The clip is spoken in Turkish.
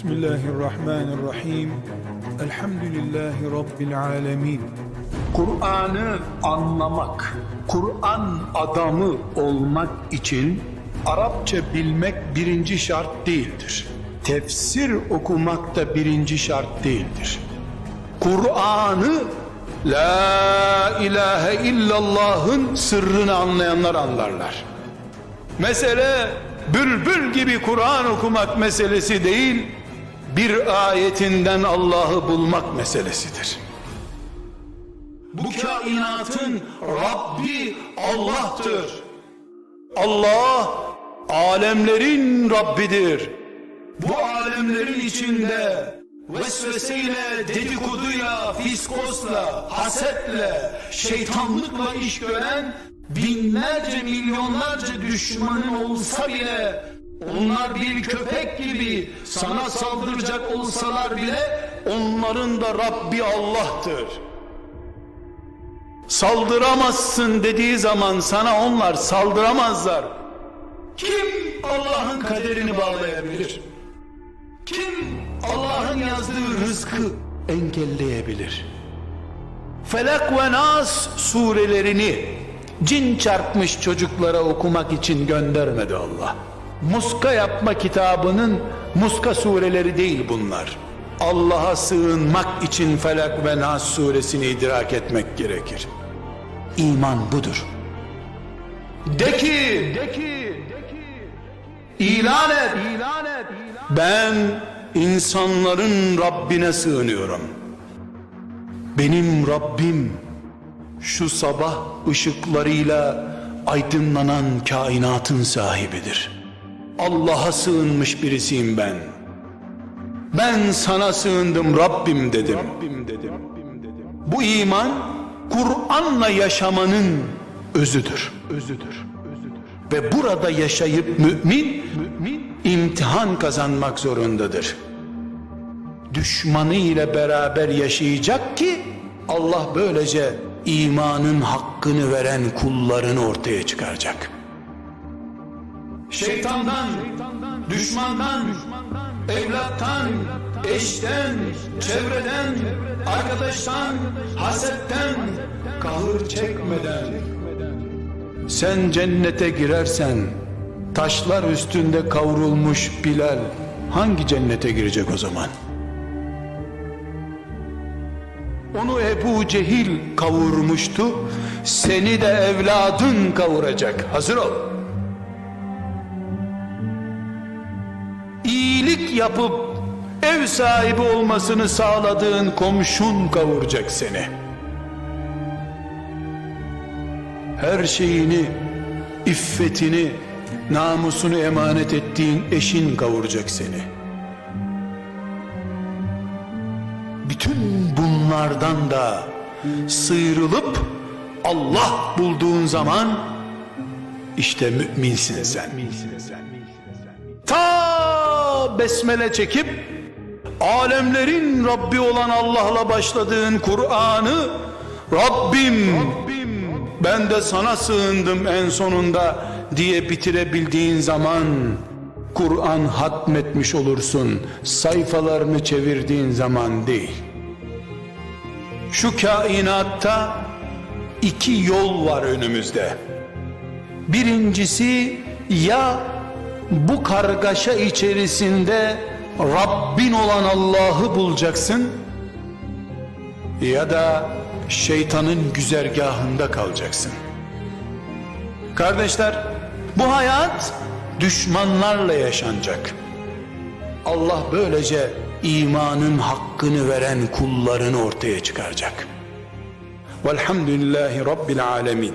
Bismillahirrahmanirrahim. Elhamdülillahi Rabbil alemin. Kur'an'ı anlamak, Kur'an adamı olmak için Arapça bilmek birinci şart değildir. Tefsir okumak da birinci şart değildir. Kur'an'ı La ilahe illallah'ın sırrını anlayanlar anlarlar. Mesele bülbül gibi Kur'an okumak meselesi değil, bir ayetinden Allah'ı bulmak meselesidir. Bu kainatın Rabbi Allah'tır. Allah alemlerin Rabbidir. Bu alemlerin içinde vesveseyle, dedikoduyla, fiskosla, hasetle, şeytanlıkla iş gören binlerce, milyonlarca düşmanın olsa bile onlar bir köpek gibi sana saldıracak olsalar bile onların da Rabbi Allah'tır saldıramazsın dediği zaman sana onlar saldıramazlar. Kim Allah'ın kaderini bağlayabilir? Kim Allah'ın yazdığı rızkı engelleyebilir? Felak ve Nas surelerini cin çarpmış çocuklara okumak için göndermedi Allah. Muska yapma kitabının muska sureleri değil bunlar. Allah'a sığınmak için Felak ve Nas suresini idrak etmek gerekir. İman budur. De ki, de ki, ilan et, ilan et. Ben insanların Rabbine sığınıyorum. Benim Rabbim şu sabah ışıklarıyla aydınlanan kainatın sahibidir. Allah'a sığınmış birisiyim ben. Ben sana sığındım Rabbim dedim. Rabbim dedim. Bu iman Kur'an'la yaşamanın özüdür. Özüdür. Ve burada yaşayıp mümin, mümin imtihan kazanmak zorundadır. Düşmanı ile beraber yaşayacak ki Allah böylece imanın hakkını veren kullarını ortaya çıkaracak. Şeytandan, düşmandan, evlattan, eşten, çevreden, arkadaştan, hasetten, kahır çekmeden. Sen cennete girersen, taşlar üstünde kavrulmuş Bilal, hangi cennete girecek o zaman? Onu Ebu Cehil kavurmuştu, seni de evladın kavuracak. Hazır ol. İyilik yapıp ev sahibi olmasını sağladığın komşun kavuracak seni. Her şeyini, iffetini, namusunu emanet ettiğin eşin kavuracak seni. Bütün bunlardan da sıyrılıp Allah bulduğun zaman işte müminsin sen. Ta besmele çekip alemlerin Rabbi olan Allah'la başladığın Kur'an'ı Rabbim, ben de sana sığındım en sonunda diye bitirebildiğin zaman Kur'an hatmetmiş olursun sayfalarını çevirdiğin zaman değil. Şu kainatta iki yol var önümüzde. Birincisi ya bu kargaşa içerisinde Rabbin olan Allah'ı bulacaksın ya da şeytanın güzergahında kalacaksın. Kardeşler, bu hayat düşmanlarla yaşanacak. Allah böylece imanın hakkını veren kullarını ortaya çıkaracak. Velhamdülillahi Rabbil Alemin.